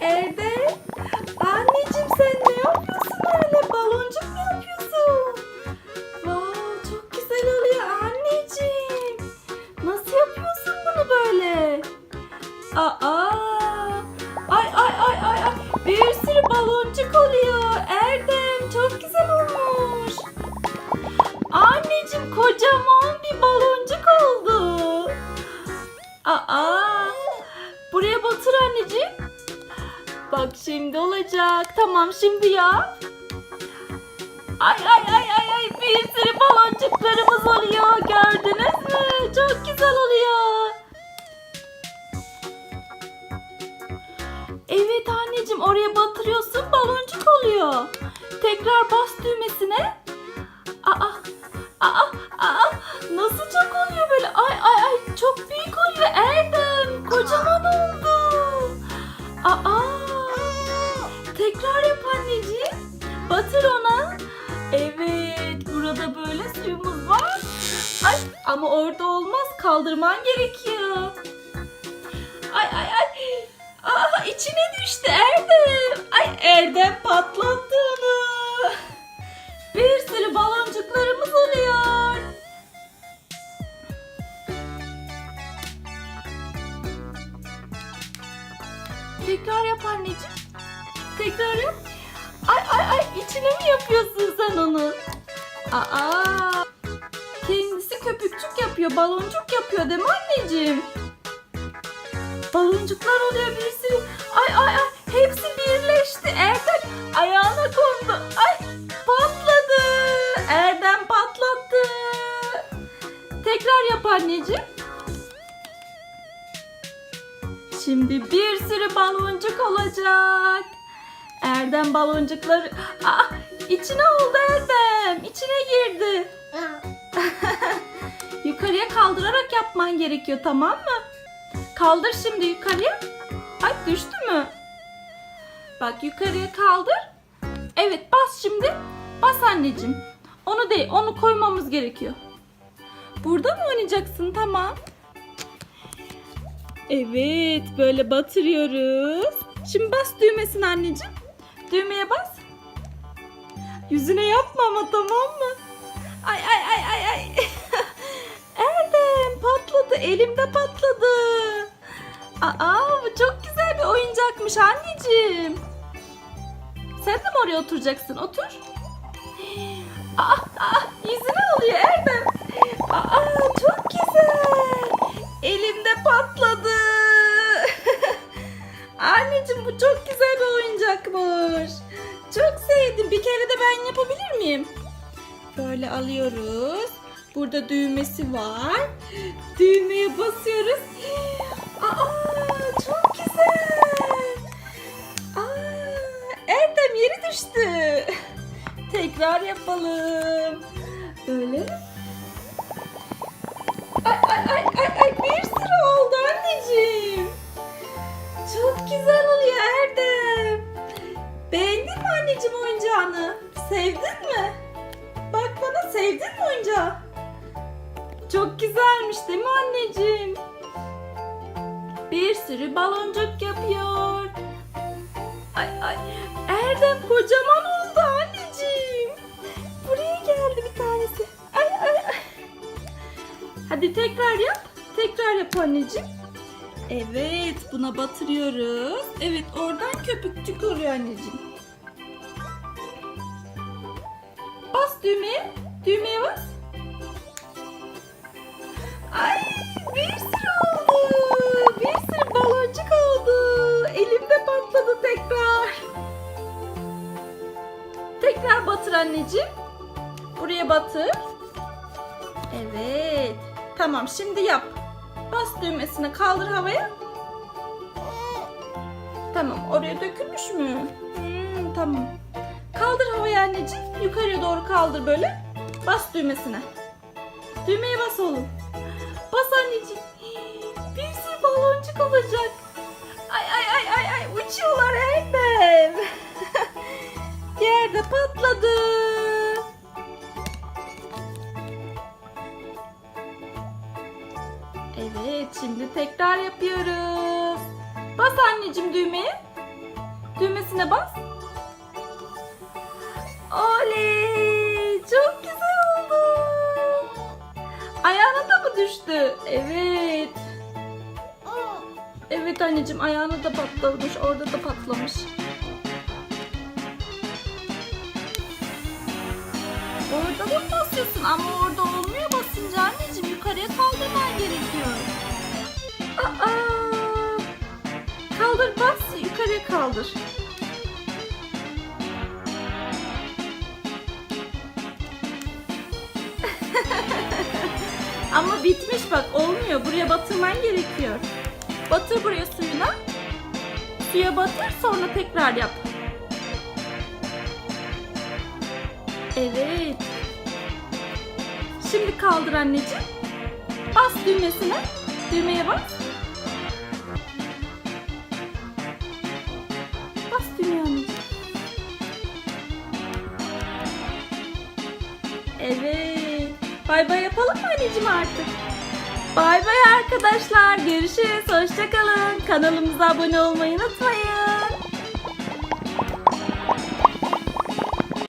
Erdem. Anneciğim sen ne yapıyorsun öyle? Baloncuk mu yapıyorsun? Wow çok güzel oluyor anneciğim. Nasıl yapıyorsun bunu böyle? Aa. Ay ay ay ay ay. Bir sürü baloncuk oluyor. Erdem çok güzel olmuş. Anneciğim kocaman şimdi olacak. Tamam şimdi yap. Ay ay ay ay ay bir sürü baloncuklarımız oluyor. Gördünüz mü? Çok güzel oluyor. Evet anneciğim oraya batırıyorsun baloncuk oluyor. Tekrar bas düğmesine. Aa, aa, aa, nasıl çok oluyor böyle? Ay ay ay çok büyük oluyor Erdem. Kocaman oldu. Aa, Burada böyle suyumuz var. Ay ama orada olmaz kaldırman gerekiyor. Ay ay ay. Aa içine düştü Erdem. Ay Erdem patlattı onu. Bir sürü baloncuklarımız oluyor. Tekrar yap anneciğim. Tekrar yap. Ay ay ay içine mi yapıyorsun sen? Aa. Kendisi köpükçük yapıyor, baloncuk yapıyor değil mi anneciğim? Baloncuklar oluyor bir sürü. Ay ay ay hepsi birleşti. Erdem ayağına kondu. Ay patladı. Erdem patlattı. Tekrar yap anneciğim. Şimdi bir sürü baloncuk olacak. Erdem baloncukları... Aa, içine oldu Erdem. İçine girdi. Yukarıya kaldırarak yapman gerekiyor tamam mı? Kaldır şimdi yukarıya. Ay düştü mü? Bak yukarıya kaldır. Evet bas şimdi. Bas anneciğim. Onu değil onu koymamız gerekiyor. Burada mı oynayacaksın? Tamam. Evet böyle batırıyoruz. Şimdi bas düğmesini anneciğim. Düğmeye bas. Yüzüne yapma ama tamam mı? Ay ay ay ay ay. Erdem patladı. Elimde patladı. Aa bu çok güzel bir oyuncakmış anneciğim. Sen de mi oraya oturacaksın? Otur. Aa, aa yüzüne alıyor Erdem. Aa çok güzel. Elimde patladı. Anneciğim bu çok güzel sevdim. Bir kere de ben yapabilir miyim? Böyle alıyoruz. Burada düğmesi var. Düğmeye basıyoruz. Aa, çok güzel. Aa, Erdem yeri düştü. Tekrar yapalım. Oyuncağını? Sevdin mi? Bak bana sevdin mi oyuncağı? Çok güzelmiş değil mi anneciğim? Bir sürü baloncuk yapıyor. Ay ay. Erdem kocaman oldu anneciğim. Buraya geldi bir tanesi. Ay ay. Hadi tekrar yap. Tekrar yap anneciğim. Evet buna batırıyoruz. Evet oradan köpükçük oluyor anneciğim. Bas düğmeye. Düğmeye bas. Ay bir sürü oldu. Bir sürü baloncuk oldu. Elimde patladı tekrar. Tekrar batır anneciğim. Buraya batır. Evet. Tamam şimdi yap. Bas düğmesine kaldır havaya. Tamam oraya dökülmüş mü? Hmm, tamam. Anneciğim. Yukarıya doğru kaldır böyle. Bas düğmesine. Düğmeye bas oğlum. Bas anneciğim. Bir sürü baloncuk olacak. Ay ay ay ay ay uçuyorlar Erdem. Yerde patladı. Evet şimdi tekrar yapıyoruz. Bas anneciğim düğmeye. düğmesine bas. Oley! Çok güzel oldu. Ayağına da mı düştü? Evet. Evet anneciğim ayağına da patlamış. Orada da patlamış. Orada da mı basıyorsun? Ama orada olmuyor basınca anneciğim. Yukarıya kaldırman gerekiyor. Aa! Kaldır bas. Yukarıya kaldır. Ama bitmiş bak olmuyor. Buraya batırman gerekiyor. Batır buraya suyuna. Suya batır sonra tekrar yap. Evet. Şimdi kaldır anneciğim. Bas düğmesine. Düğmeye bas. Bay bay yapalım mı anneciğim artık? Bay bay arkadaşlar. Görüşürüz. Hoşçakalın. Kanalımıza abone olmayı unutmayın.